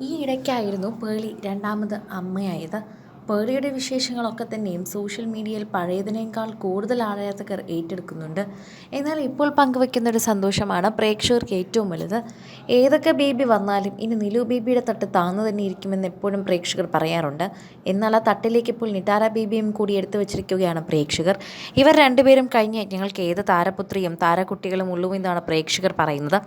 ഈ ഇടയ്ക്കായിരുന്നു പേളി രണ്ടാമത് അമ്മയായത്. പേളിയുടെ വിശേഷങ്ങളൊക്കെ തന്നെയും സോഷ്യൽ മീഡിയയിൽ പഴയതിനേക്കാൾ കൂടുതൽ ആരാധകർ ഏറ്റെടുക്കുന്നുണ്ട്. എന്നാൽ ഇപ്പോൾ പങ്കുവയ്ക്കുന്ന ഒരു സന്തോഷമാണ് പ്രേക്ഷകർക്ക് ഏറ്റവും വലുത്. ഏതൊക്കെ ബേബി വന്നാലും ഇനി നിലു ബേബിയുടെ തട്ട് താന്നു തന്നെ ഇരിക്കുമെന്ന് എപ്പോഴും പ്രേക്ഷകർ പറയാറുണ്ട്. എന്നാൽ ആ തട്ടിലേക്ക് ഇപ്പോൾ നിറ്റാര ബേബിയും കൂടി എടുത്തു വച്ചിരിക്കുകയാണ് പ്രേക്ഷകർ. ഇവർ രണ്ടുപേരും കഴിഞ്ഞ ഞങ്ങൾക്ക് ഏത് താരപുത്രിയും താരക്കുട്ടികളും ഉള്ളൂ എന്നാണ് പ്രേക്ഷകർ പറയുന്നത്.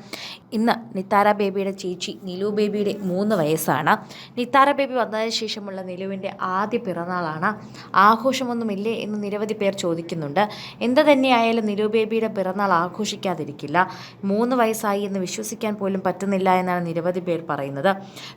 ഇന്ന് നിത്താര ബേബിയുടെ ചേച്ചി നിലു ബേബിയുടെ മൂന്ന് വയസ്സാണ്. നിത്താര ബേബി വന്നതിന് ശേഷമുള്ള നിലുവിന്റെ ആദ്യ പിറന്നാളാണ്. ആഘോഷമൊന്നുമില്ലേ എന്ന് നിരവധി പേർ ചോദിക്കുന്നുണ്ട്. എന്ത് തന്നെയായാലും നിരുബേബിയുടെ പിറന്നാൾ ആഘോഷിക്കാതിരിക്കില്ല. മൂന്ന് വയസ്സായി എന്ന് വിശ്വസിക്കാൻ പോലും പറ്റുന്നില്ല എന്നാണ് നിരവധി പേർ പറയുന്നത്.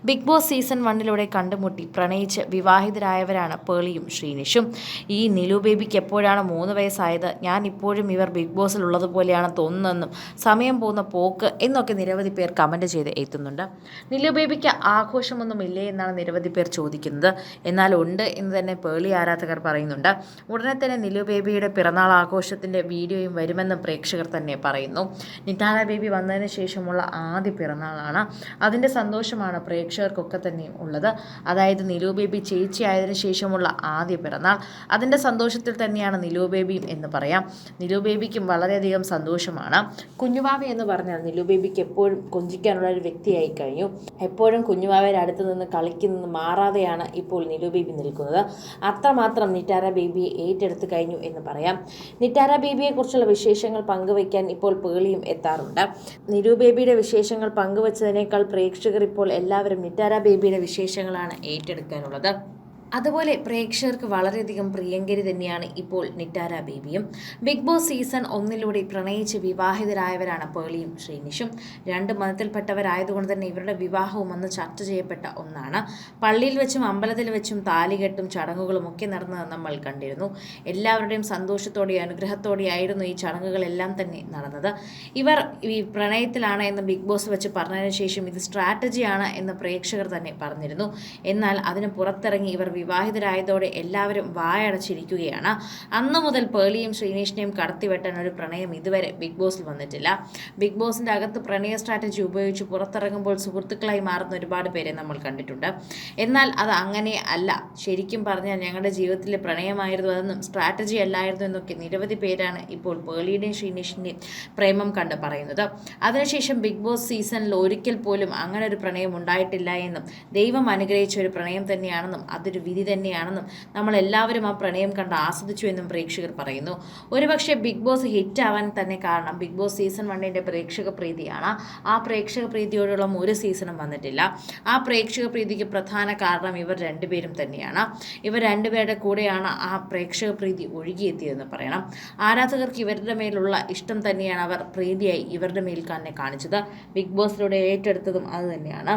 ബിഗ് ബോസ് സീസൺ വണ്ണിലൂടെ കണ്ടുമുട്ടി പ്രണയിച്ച് വിവാഹിതരായവരാണ് പേളിയും ശ്രീനിഷും. ഈ നിലുബേബിക്ക് എപ്പോഴാണ് മൂന്ന് വയസ്സായത്? ഞാൻ ഇപ്പോഴും ഇവർ ബിഗ് ബോസിൽ ഉള്ളതുപോലെയാണ് തോന്നുന്നതെന്നും സമയം പോകുന്ന പോക്ക് എന്നൊക്കെ നിരവധി പേർ കമന്റ് ചെയ്ത് എത്തുന്നുണ്ട്. നിലു ബേബിക്ക് ആഘോഷമൊന്നും എന്നാണ് നിരവധി പേർ ചോദിക്കുന്നത്. എന്നാൽ ഉണ്ട് എന്ന് തന്നെ പേളി ആരാധകർ പറയുന്നുണ്ട്. ഉടനെ തന്നെ നിലു ബേബിയുടെ പിറന്നാൾ ആഘോഷത്തിന്റെ വീഡിയോയും വരുമെന്ന് പ്രേക്ഷകർ തന്നെ പറയുന്നു. നിതാല ബേബി വന്നതിന് ശേഷമുള്ള ആദ്യ പിറന്നാളാണ്. അതിന്റെ സന്തോഷമാണ് പ്രേക്ഷകർക്കൊക്കെ തന്നെ ഉള്ളത്. അതായത് നിലു ബേബി ചേച്ചി ശേഷമുള്ള ആദ്യ പിറന്നാൾ. അതിന്റെ സന്തോഷത്തിൽ തന്നെയാണ് നിലു ബേബിയും എന്ന് പറയാം. നിലു ബേബിക്കും വളരെയധികം സന്തോഷമാണ്. കുഞ്ഞുവാവ എന്ന് പറഞ്ഞാൽ നിലു ബേബിക്ക് എപ്പോഴും കൊഞ്ചിക്കാനുള്ള ഒരു വ്യക്തിയായി കഴിഞ്ഞു. എപ്പോഴും കുഞ്ഞുവാവയുടെ അടുത്ത് നിന്ന് കളിക്കുന്നത് മാറാതെയാണ് ഇപ്പോൾ നിലു ബേബി നിൽക്കുന്നത് അത്രമാത്രം നിറ്റാര ബേബിയെ ഏറ്റെടുത്ത് കഴിഞ്ഞു എന്ന് പറയാം. നിറ്റാര ബേബിയെക്കുറിച്ചുള്ള വിശേഷങ്ങൾ പങ്കുവയ്ക്കാൻ ഇപ്പോൾ പേളിയും എത്താറുണ്ട്. നിരു ബേബിയുടെ വിശേഷങ്ങൾ പങ്കുവച്ചതിനേക്കാൾ പ്രേക്ഷകർ ഇപ്പോൾ എല്ലാവരും നിറ്റാര ബേബിയുടെ വിശേഷങ്ങളാണ് ഏറ്റെടുക്കാനുള്ളത്. അതുപോലെ പ്രേക്ഷകർക്ക് വളരെയധികം പ്രിയങ്കരി തന്നെയാണ് ഇപ്പോൾ നിറ്റാര ബേബിയും. ബിഗ് ബോസ് സീസൺ ഒന്നിലൂടെ പ്രണയിച്ച് വിവാഹിതരായവരാണ് പേളിയും ശ്രീനിഷും. രണ്ട് മതത്തിൽപ്പെട്ടവരായതുകൊണ്ട് തന്നെ ഇവരുടെ വിവാഹവും അന്ന് ചർച്ച ചെയ്യപ്പെട്ട ഒന്നാണ്. പള്ളിയിൽ വെച്ചും അമ്പലത്തിൽ വെച്ചും താലികെട്ടും ചടങ്ങുകളും ഒക്കെ നടന്നത് നമ്മൾ കണ്ടിരുന്നു. എല്ലാവരുടെയും സന്തോഷത്തോടെയും അനുഗ്രഹത്തോടെയായിരുന്നു ഈ ചടങ്ങുകളെല്ലാം തന്നെ നടന്നത്. ഇവർ ഈ പ്രണയത്തിലാണ് എന്ന് ബിഗ് ബോസ് വെച്ച് പറഞ്ഞതിന് ശേഷം ഇത് സ്ട്രാറ്റജിയാണ് എന്ന് പ്രേക്ഷകർ തന്നെ പറഞ്ഞിരുന്നു. എന്നാൽ അതിന് പുറത്തിറങ്ങി ഇവർ വിവാഹിതരായതോടെ എല്ലാവരും വായടച്ചിരിക്കുകയാണ്. അന്ന് മുതൽ പേളിയും ശ്രീനേഷിനെയും കടത്തിവെട്ടാൻ ഒരു പ്രണയം ഇതുവരെ ബിഗ് ബോസിൽ വന്നിട്ടില്ല. ബിഗ് ബോസിന്റെ അകത്ത് പ്രണയ സ്ട്രാറ്റജി ഉപയോഗിച്ച് പുറത്തിറങ്ങുമ്പോൾ സുഹൃത്തുക്കളായി മാറുന്ന ഒരുപാട് പേരെ നമ്മൾ കണ്ടിട്ടുണ്ട്. എന്നാൽ അത് അങ്ങനെ അല്ല. ശരിക്കും പറഞ്ഞാൽ ഞങ്ങളുടെ ജീവിതത്തിലെ പ്രണയമായിരുന്നു അതെന്നും സ്ട്രാറ്റജി അല്ലായിരുന്നു എന്നൊക്കെ നിരവധി പേരാണ് ഇപ്പോൾ പേളിയുടെയും ശ്രീനേഷിന്റെയും പ്രേമം കണ്ട് പറയുന്നത്. അതിനുശേഷം ബിഗ് ബോസ് സീസണിൽ ഒരിക്കൽ പോലും അങ്ങനെ ഒരു പ്രണയം ഉണ്ടായിട്ടില്ല എന്നും ദൈവം അനുഗ്രഹിച്ച ഒരു പ്രണയം തന്നെയാണെന്നും അതൊരു വിധി തന്നെയാണെന്നും നമ്മളെല്ലാവരും ആ പ്രണയം കണ്ട് ആസ്വദിച്ചു എന്നും പ്രേക്ഷകർ പറയുന്നു. ഒരുപക്ഷെ ബിഗ് ബോസ് ഹിറ്റ് ആവാൻ തന്നെ കാരണം ബിഗ് ബോസ് സീസൺ വണ്ണിന്റെ പ്രേക്ഷക പ്രീതിയാണ്. ആ പ്രേക്ഷക പ്രീതിയോടുള്ള ഒരു സീസണും വന്നിട്ടില്ല. ആ പ്രേക്ഷക പ്രീതിക്ക് പ്രധാന കാരണം ഇവർ രണ്ടുപേരും തന്നെയാണ്. ഇവർ രണ്ടുപേരുടെ കൂടെയാണ് ആ പ്രേക്ഷക പ്രീതി ഒഴുകിയെത്തിയതെന്ന് പറയണം. ആരാധകർക്ക് ഇവരുടെ മേലുള്ള ഇഷ്ടം തന്നെയാണ് അവർ പ്രീതിയായി ഇവരുടെ മേൽ തന്നെ കാണിച്ചത്. ബിഗ് ബോസിലൂടെ ഏറ്റെടുത്തതും അത് തന്നെയാണ്.